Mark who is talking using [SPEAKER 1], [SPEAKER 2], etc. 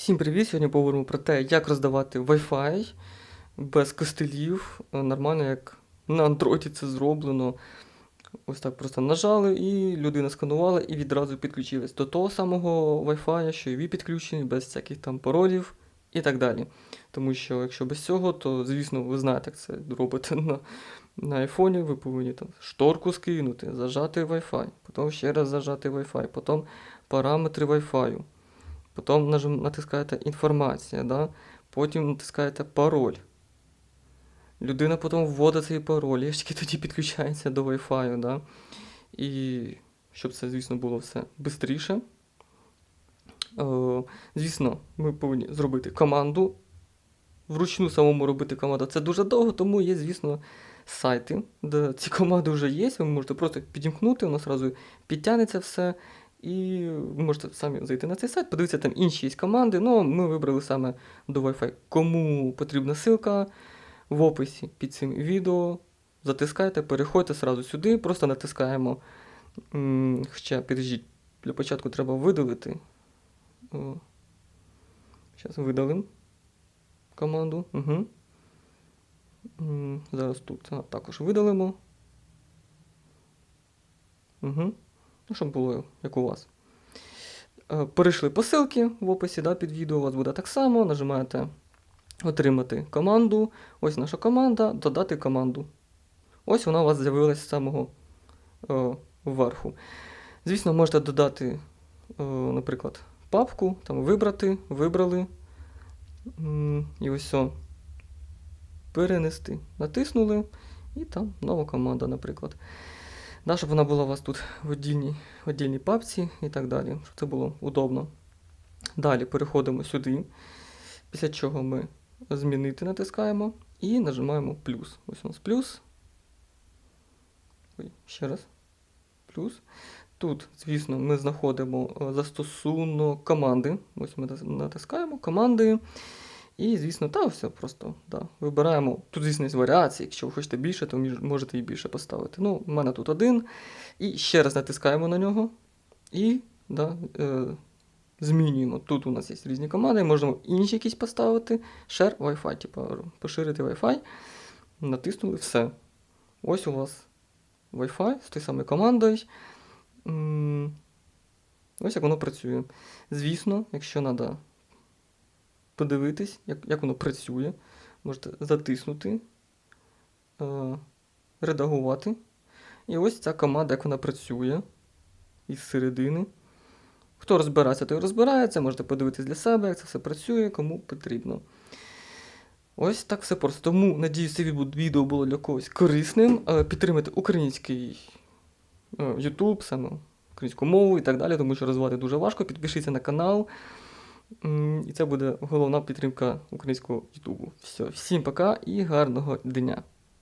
[SPEAKER 1] Всім привіт! Сьогодні поговоримо про те, як роздавати Wi-Fi без костелів, е, нормально, як на Android це зроблено. Ось так просто нажали, і людина сканувала і відразу підключилась до того самого Wi-Fi, що і ви підключені, без всяких там паролів і так далі. Тому що якщо без цього, то звісно ви знаєте, як це робите на, на айфоні, ви повинні там шторку скинути, зажати Wi-Fi, потім ще раз зажати Wi-Fi, потім параметри Wi-Fi. Потім натискаєте інформація, да? потім натискаєте пароль. Людина потім вводить цей пароль, і тільки тоді підключається до Wi-Fi. Да? І щоб це, звісно, було все швидше. Е, звісно, ми повинні зробити команду. Вручну самому робити команду. Це дуже довго, тому є, звісно, сайти, де ці команди вже є. Ви можете просто підімкнути, воно одразу підтягнеться все. І ви можете самі зайти на цей сайт, подивитися там інші є команди. Ну, ми вибрали саме до Wi-Fi. Кому потрібна ссылка в описі під цим відео. Затискайте, переходьте сразу сюди, просто натискаємо. Ще, підождіть, для початку треба видалити. Зараз видалимо команду. Угу. Зараз тут а, також видалимо. Угу. Ну, щоб було як у вас. Е, Перейшли по ссылці в описі да, під відео, у вас буде так само. Нажимаєте Отримати команду. Ось наша команда, додати команду. Ось вона у вас з'явилась з самого е, вверху. Звісно, можете додати, е, наприклад, папку, там вибрати, вибрали. І ось все. Перенести. Натиснули, і там нова команда, наприклад. Да, щоб вона була у вас тут в віддільній, в віддільній папці і так далі, щоб це було удобно. Далі переходимо сюди, після чого ми змінити натискаємо і нажимаємо плюс. Ось у нас плюс. Ой, ще раз. Плюс. Тут, звісно, ми знаходимо е, застосунок команди. Ось ми натискаємо команди. І, звісно, та все просто да, вибираємо. Тут, звісно, є варіації. Якщо ви хочете більше, то можете і більше поставити. Ну, у мене тут один. І ще раз натискаємо на нього. І да, е, змінюємо. Тут у нас є різні команди, можемо інші якісь поставити. Share Wi-Fi, типу поширити Wi-Fi. Натиснули все. Ось у вас Wi-Fi з тією самою командою. Ось як воно працює. Звісно, якщо треба подивитись, як, як воно працює, можете затиснути, е, редагувати. І ось ця команда, як вона працює із середини. Хто розбирається, той розбирається, можете подивитись для себе, як це все працює, кому потрібно. Ось так все просто. Тому, надіюсь, це відео було для когось корисним. Е, Підтримайте український е, YouTube, саме українську мову і так далі, тому що розвивати дуже важко. Підпишіться на канал. І це буде головна підтримка українського Ютубу. Все, всім пока і гарного дня!